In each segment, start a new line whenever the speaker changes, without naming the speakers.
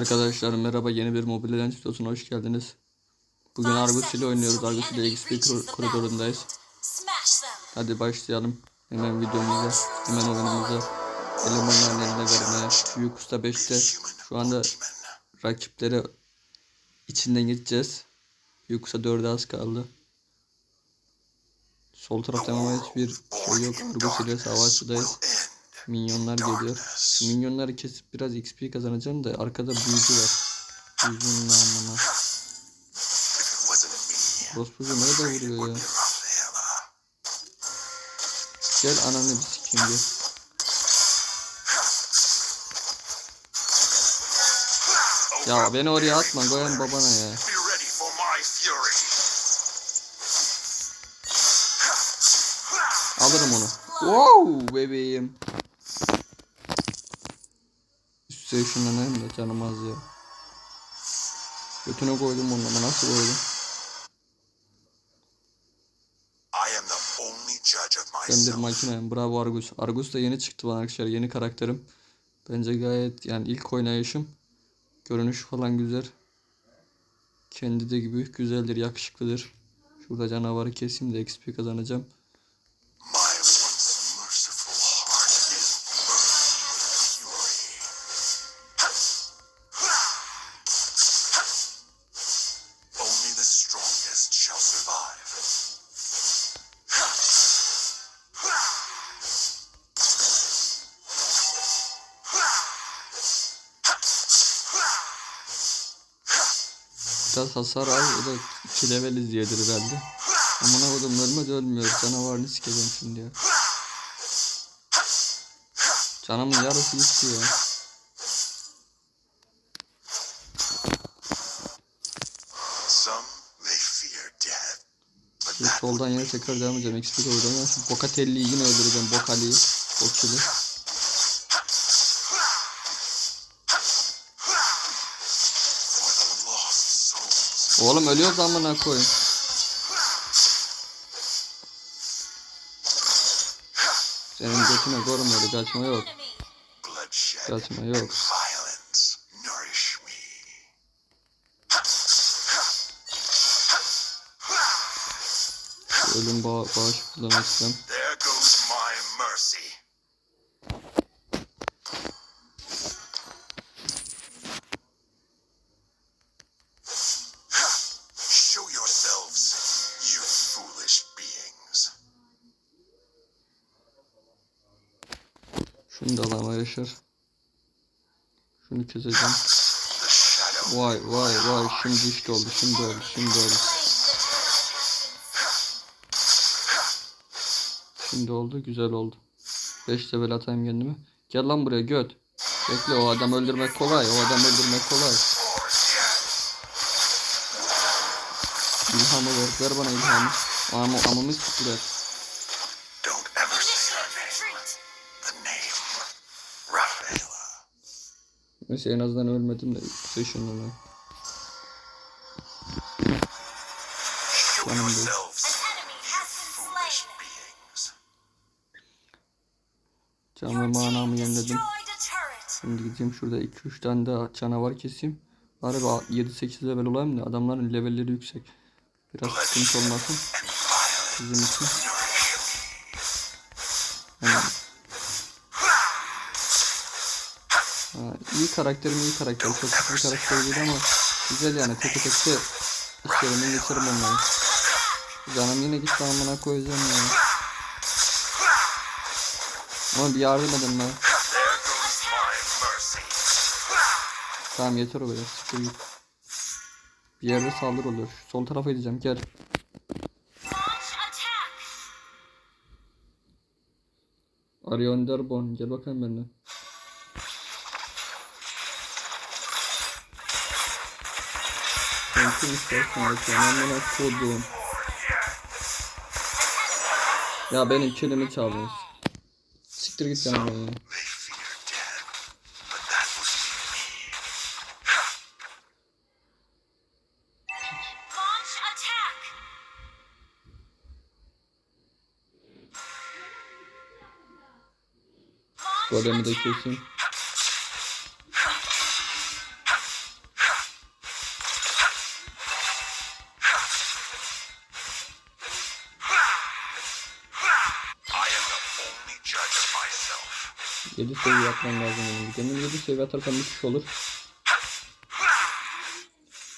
Arkadaşlar merhaba yeni bir Mobile Legends videosuna hoş geldiniz. Bugün Argus ile oynuyoruz. Argus ile XP kor- koridorundayız. Hadi başlayalım. Hemen videomuza, hemen oyunumuza. Elemanların eline vermeye. Büyük Usta 5'te şu anda rakiplere içinden gideceğiz. Büyük Usta 4'e az kaldı. Sol tarafta ama hiçbir şey yok. Argus ile savaşçıdayız. Minyonlar geliyor. Minyonları kesip biraz XP kazanacağım da arkada büyücü var. Büyücünün namına. Rospucu nerede vuruyor ya? Gel ananı bir sikeyim gel. Ya beni oraya atma koyan babana ya. Alırım onu. Wow bebeğim. Üstüne ışınlanayım da canım az ya. Götüne koydum onu ama nasıl koydum? Ben bir makineyim. Bravo Argus. Argus da yeni çıktı bana arkadaşlar. Yeni karakterim. Bence gayet yani ilk oynayışım. Görünüş falan güzel. Kendi de gibi güzeldir, yakışıklıdır. Şurada canavarı keseyim de XP kazanacağım. Biraz hasar al. O da 2 level izleyedir herhalde. Amına kodum ölmedi ölmüyor. Canavarını sikeceğim şimdi ya. Canımın yarısı gitti ya. Şimdi soldan yine tekrar devam edeceğim. XP koyacağım. Şu Bokatelli'yi yine öldüreceğim. Bokali'yi. Bokçulu. Oğlum ölüyoruz amına koyayım. Senin götüne korumuyor. Kaçma yok. Kaçma yok. Ölüm bağ bağış kullanmak istem. Şunu da alama yaşar. Şunu keseceğim. Vay vay vay şimdi işte oldu şimdi oldu şimdi oldu. Şimdi oldu güzel oldu. 5 level atayım kendime. Gel lan buraya göt. Bekle o adam öldürmek kolay o adam öldürmek kolay. İlhamı ver ver bana ilhamı. Ama amımı siktiler. Neyse en azından ölmedim de session'la.
Show
Canım benim.
yourselves,
An enemy has been
foolish
slain.
beings.
Can ve
Your team
manamı yeniledim. Şimdi gideyim şurada 2-3 tane daha canavar keseyim. Bari bir 7-8 level olayım da adamların levelleri yüksek. Biraz sıkıntı olmasın bizim için. Yani, karakterim iyi karakter. Çok kötü bir karakter değil ama güzel yani. Tek tek de işlerinden geçerim onları. Canım yine gitti amına koyacağım ya. Ama bir yardım edin lan. Tamam yeter o kadar. Siktir git. Bir yerde saldırı oluyor. Şu sol tarafa gideceğim. Gel. Arion Derbon. Gel bakayım benimle. Sen kim istersin? Sen amına kodum. Ya benim kilimi çaldınız. Siktir git yanımdan ya.
They fear death,
7 seviye atmam lazım benim. Gönül 7 seviye atarsam müthiş olur.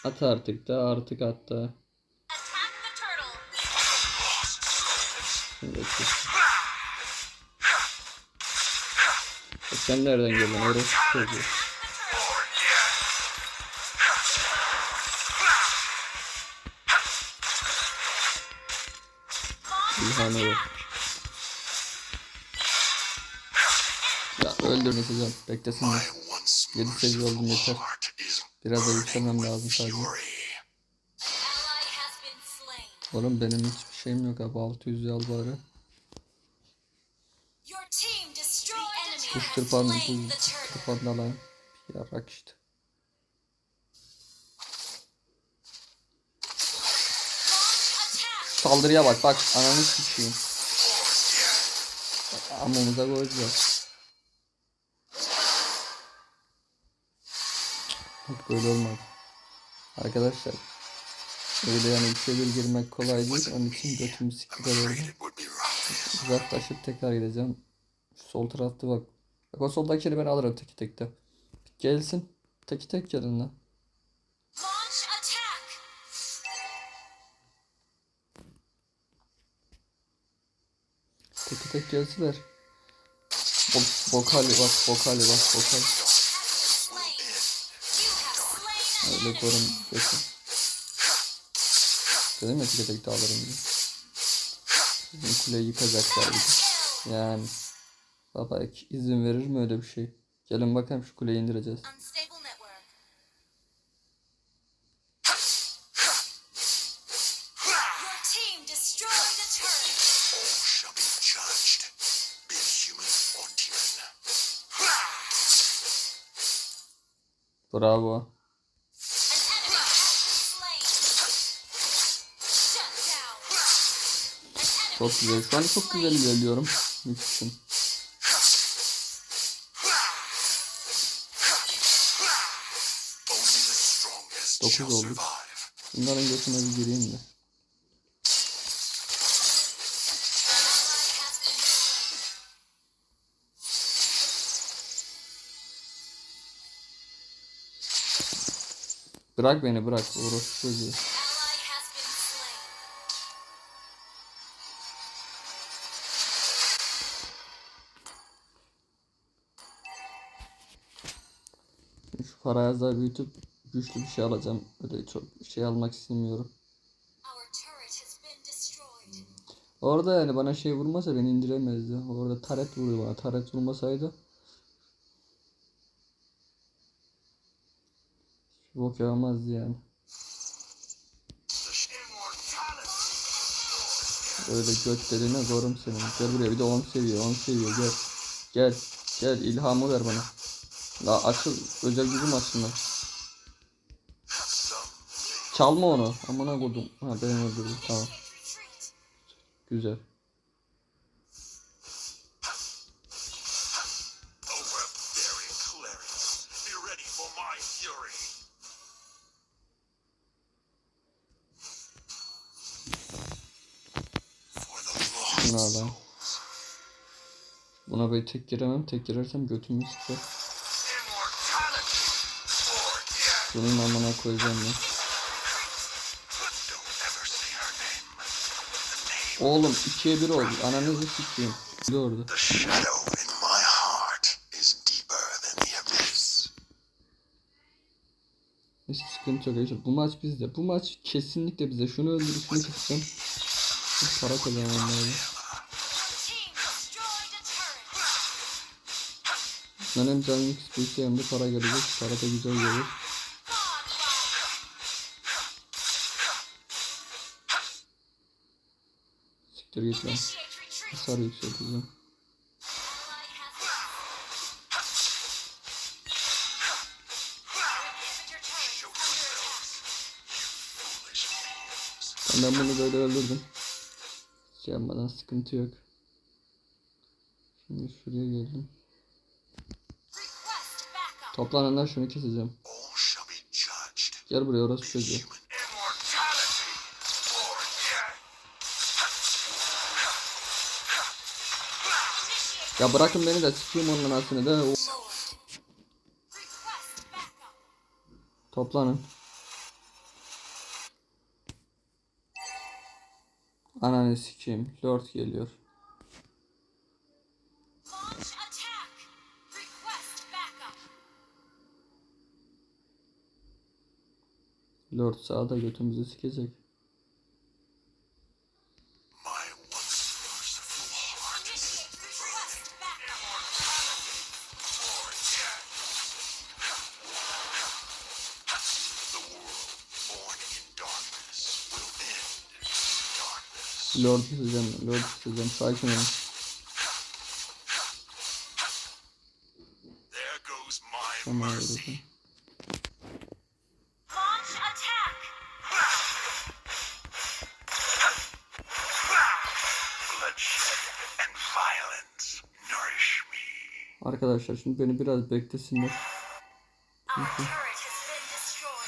At artık da artık at da.
Attack the turtle.
Şimdi bekle. E Sen nereden geldin? Orası çocuğu. İlhan'a. Ya öldürmeyeceğim. Beklesinler.
My once
Yedi seviye oldum yeter. Biraz da yükselmem lazım sadece. Oğlum benim hiçbir şeyim yok abi. 600 yal bari. Kuş
has
tırpan,
slain
bu tırpanla lan. Yarak işte. Saldırıya bak bak. Ananı sikeyim. Amamıza koyacağız. Bak böyle olmaz. Arkadaşlar. Öyle yani içe bir girmek kolay değil. Onun için götümü siktir
rough.
Uzaklaşıp tekrar gideceğim. Sol tarafta bak. Bak o soldakini ben alırım teki tekte. Gelsin. Teki tek gelin lan. Teki tek gelsinler. Bok, bokali bak bokali bak bokali. Korun geçin. Dedim ya de alırım diye. Bizim kuleyi yıkacaklar de. Yani. Baba izin verir mi öyle bir şey? Gelin bakalım şu kuleyi indireceğiz.
unstable
Çok güzel. Şu çok güzel ilerliyorum.
Strongest
Dokuz olduk. Bunların götüne bir gireyim de. Bırak beni bırak. Orospu çocuğu. Parayı daha büyütüp güçlü bir şey alacağım. Öyle çok şey almak istemiyorum. Orada yani bana şey vurmasa beni indiremezdi. Orada taret vurdu bana. Taret vurmasaydı. Bok yaramazdı yani. Öyle göt deliğine zorum senin. Gel buraya bir de 10 seviye 10 seviye gel. Gel. Gel ilhamı ver bana. La açıl. Özel gücüm açsın lan. Çalma onu. Amına koydum. Ha ben öldürdüm. Tamam. Güzel. Buna böyle tek giremem. Tek girersem götümü sıkar. Bunun amına koyacağım ya. Oğlum ikiye bir oldu. Ananızı sikeyim. Bir orada. Neyse sıkıntı yok arkadaşlar. Bu maç bizde. Bu maç kesinlikle bize. Şunu öldürüp şunu. Bir para kazanmam lazım.
Our team destroyed a turret.
Ben hem canlı XP'si hem de para gelecek. Para da güzel gelir. Siktir git lan. Hasar yükselteceğim. Ben, bunu böyle öldürdüm. Şey yapmadan sıkıntı yok. Şimdi şuraya geldim. Toplananlar şunu keseceğim. Gel buraya orası çocuğu. Ya bırakın beni de sikeyim onun anasını da. Toplanın. Ananı sikeyim. Lord geliyor. Lord sağda götümüzü sikecek.
Darkness.
Lord isteyeceğim. Lord isteyeceğim. Sakin olun.
There goes my
Tamam öyle.
Launch attack.
Bloodshed and violence nourish me.
Arkadaşlar şimdi beni biraz beklesinler.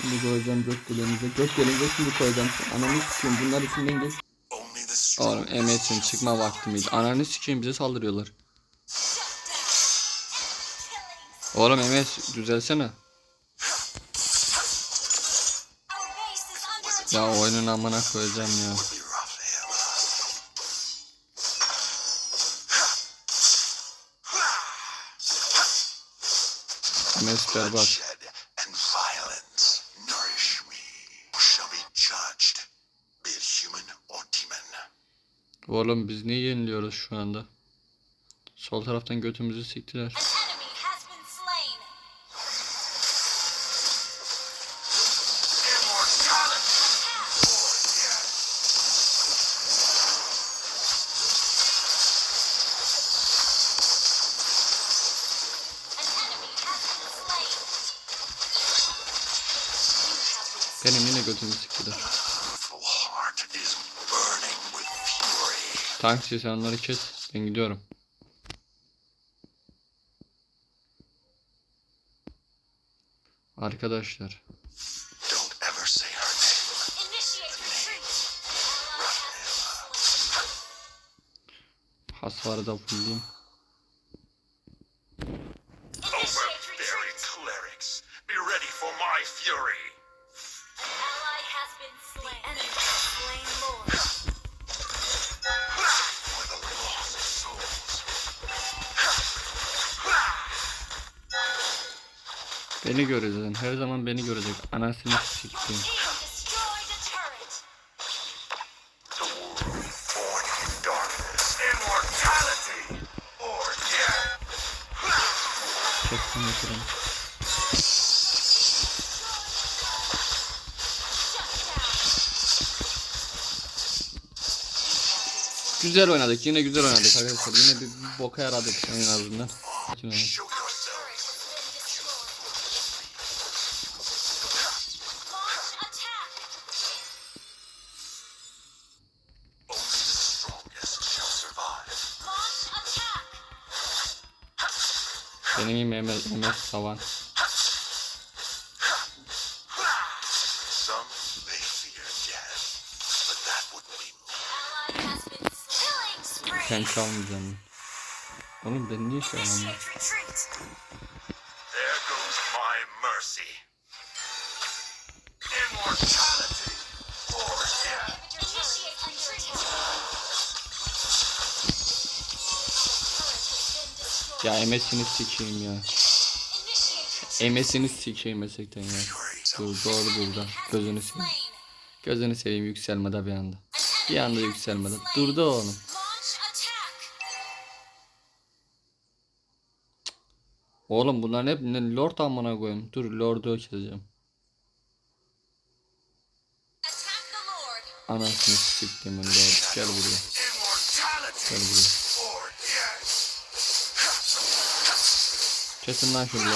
Şimdi koyacağım gök gölenize. Gök gölenize şimdi koyacağım. Ananı sikeyim. Bunlar içinden geç. Oğlum Emet'in çıkma vakti miydi? Ananı sikeyim bize saldırıyorlar. Oğlum Emet düzelsene. Ya oyunun amına koyacağım ya. Emet berbat. Oğlum biz niye yeniliyoruz şu anda? Sol taraftan götümüzü siktiler.
An enemy has been
Tankçı sen onları kes. Ben gidiyorum. Arkadaşlar.
Don't ever say
Beni göreceksin. Her zaman beni görecek. Anasını sikeyim.
Team destroyed a turret.
The world born in darkness. Immortality or death.
Çektim ekranı. Güzel oynadık. Yine güzel oynadık arkadaşlar. Yine bir boka yaradık en azından. Benim gibi Mehmet, Mehmet Savan. Sen çalmayacaksın. Oğlum ben niye şey Ya emesini sikeyim ya. Emesini sikeyim meslekten ya. Dur doğru burada. Gözünü seveyim. Gözünü seveyim yükselmede bir anda.
An
Bir anda yükselmede. Durdu oğlum. Oğlum bunların hep ne lord amına koyayım. Dur lordu
Lord.
Anasını siktim lord. Gel buraya. Gel buraya.
Be me.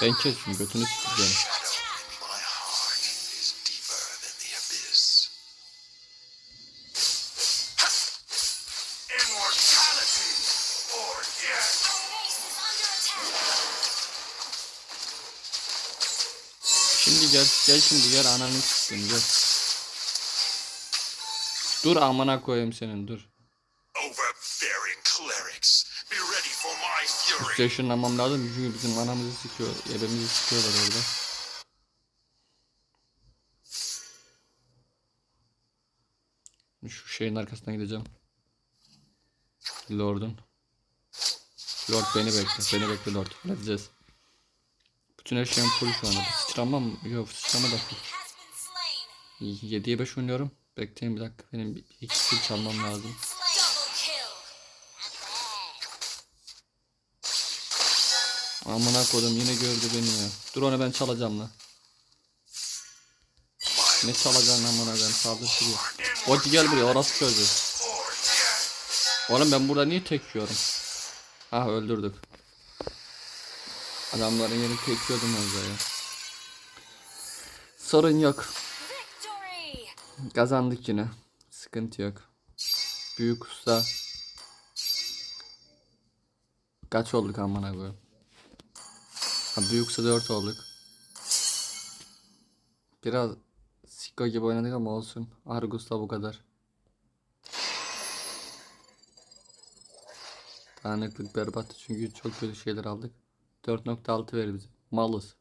An
Ben
has
götünü sikeceğim. Hadi gel. Gel şimdi gel ananı sikeyim gel. Dur amına koyayım senin dur. Üstü yaşınlamam lazım çünkü bizim anamızı sikiyor. Ebemizi sikiyorlar orada. Şu şeyin arkasına gideceğim. Lord'un. Lord beni bekle. Beni bekle Lord. Halledeceğiz. Bütün her şeyim full şu anda. Sıçramam. Yok sıçrama da full.
Has been slain.
7'ye 5 oynuyorum. Bekleyin bir dakika. Benim bir, bir iki kill çalmam lazım. Amına kodum yine gördü beni ya. Dur onu ben çalacağım lan. Ne çalacaksın amına ben saldır şuraya. Oti gel buraya orası çocuğu. Oğlum ben burada niye tek yiyorum? Ah öldürdük. Adamların yerini tek yiyordum orada ya. Sorun yok. Kazandık yine. Sıkıntı yok. Büyük usta. Kaç olduk amına koyayım? Ha, büyük usta 4 olduk. Biraz Siko gibi oynadık ama olsun. Argus'ta bu kadar. Dağınıklık berbat çünkü çok kötü şeyler aldık. 4.6 ver bize. Malız.